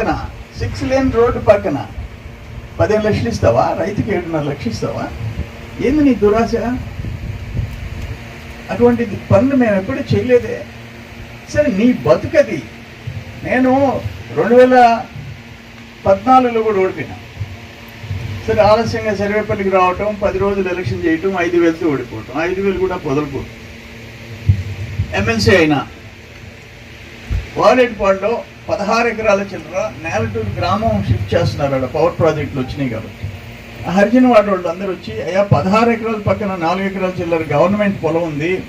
పక్కన six lane road పక్కన. పదిహేను లక్షలు ఇస్తావా? రైతుకి ఏడున్నర లక్షలు ఇస్తావా? ఏంది నీ దురాశ? అటువంటి పనులు మేము ఎప్పుడు చేయలేదే. సరే నీ బతుకది. నేను రెండు వేల పద్నాలుగులో కూడా ఓడిపోయినా. సరే ఆలస్యంగా సర్వేపల్లికి రావటం పది రోజులు ఎలక్షన్ చేయటం ఐదు వేలతో ఓడిపోవటం. ఐదు వేలు కూడా పొదలుకోవటం ఎమ్మెల్సీ అయినా. వాలేటిపాడులో పదహారు ఎకరాల చిల్లర నేలటూరు గ్రామం షిఫ్ట్ చేస్తున్నారు అక్కడ పవర్ ప్రాజెక్టులు వచ్చినాయి కాబట్టి. హరిజన వాడ వాళ్ళు అందరూ వచ్చి అయ్యా పదహారు ఎకరాల పక్కన నాలుగు ఎకరాల చిల్లర గవర్నమెంట్ పొలం ఉంది.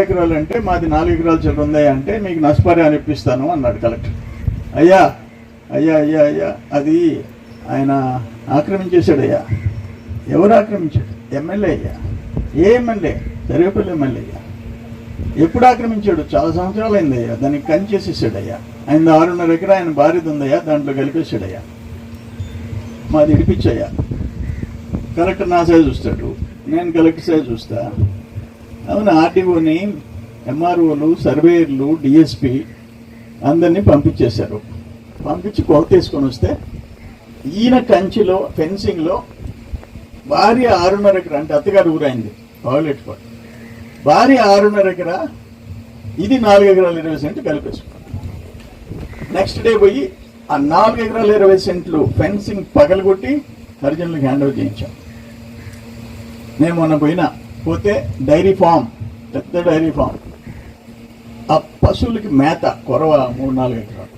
ఎకరాలు అంటే మాది నాలుగు ఎకరాల చిల్లర ఉందా అంటే మీకు నష్టపరిహారం ఇప్పిస్తాను అన్నాడు కలెక్టర్. అయ్యా అయ్యా అయ్యా అయ్యా అది ఆయన ఆక్రమించేశాడయ్యా. ఎవరు ఆక్రమించాడు? ఎమ్మెల్యే అయ్యా. ఏ ఎమ్మెల్యే? సర్వేపల్లి ఎమ్మెల్యే అయ్యా. ఎప్పుడు ఆక్రమించాడు? చాలా సంవత్సరాలు అయిందయ్యా దానికి కంచేసేసాడయ్యా ఆయన ఆరున్నర ఎకరా ఆయన భార్యది ఉందయ్యా. దాంట్లో కలిపేసాడయ్యా మాది ఇడిపించయ్యా. కలెక్టర్ నా సైజ్ చూస్తాడు. నేను కలెక్టర్ సైజ్ చూస్తా. అవును ఆర్డీఓని ఎంఆర్ఓలు సర్వేయర్లు డిఎస్పి అందరినీ పంపించేశారు. పంపించి కొలత తీసుకొని వస్తే ఈయన కంచిలో ఫెన్సింగ్లో భార్య ఆరున్నర ఎకరా అంటే అత్తగారు ఊరైంది పావులెట్టుకోండి భార్య ఆరున్నర ఎకరా ఇది నాలుగు ఎకరాలు ఇరవై సెంట్లు కలిపేసుకున్నాం నెక్స్ట్ డే పోయి ఆ నాలుగు ఎకరాల ఇరవై సెంట్లు ఫెన్సింగ్ పగలగొట్టి హరిజనులకు హ్యాండ్ ఓవర్ చేయించాం. నేను మొన్న పోయినా పోతే డైరీ ఫామ్ పెద్ద డైరీ ఫామ్. ఆ పశువులకి మేత కొరవ మూడు నాలుగు ఎకరాలు.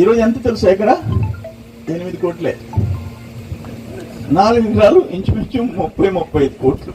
ఈరోజు ఎంత తెలుసు ఎకరా? ఎనిమిది కోట్లే. నాలుగు ఎకరాలు ఇంచుమించు ముప్పై ముప్పై ఐదు కోట్లు.